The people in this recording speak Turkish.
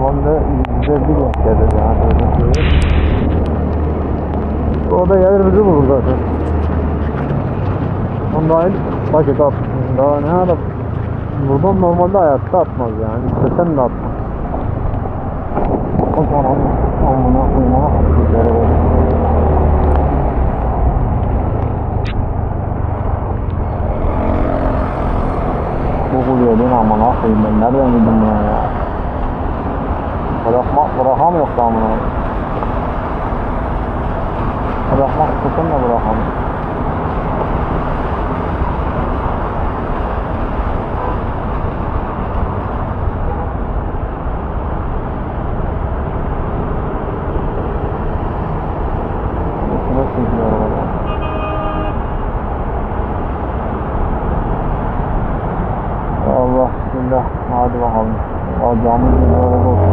Normalde yüzde bir denk gelir yani. O da gelir bizi bulur zaten. Ondan dahil paket at. Daha ne ara Buradan normalde hayatta atmaz yani. İstesen de atmaz. O zaman amına koyma. Bu kuluyor ben amına koyayım ben nereden bunu ya. Bırakmak bırakam yok da amına. Bırakmak tutun da bırakam. Allah bismillah hadi bakalım. Alacağımız gibi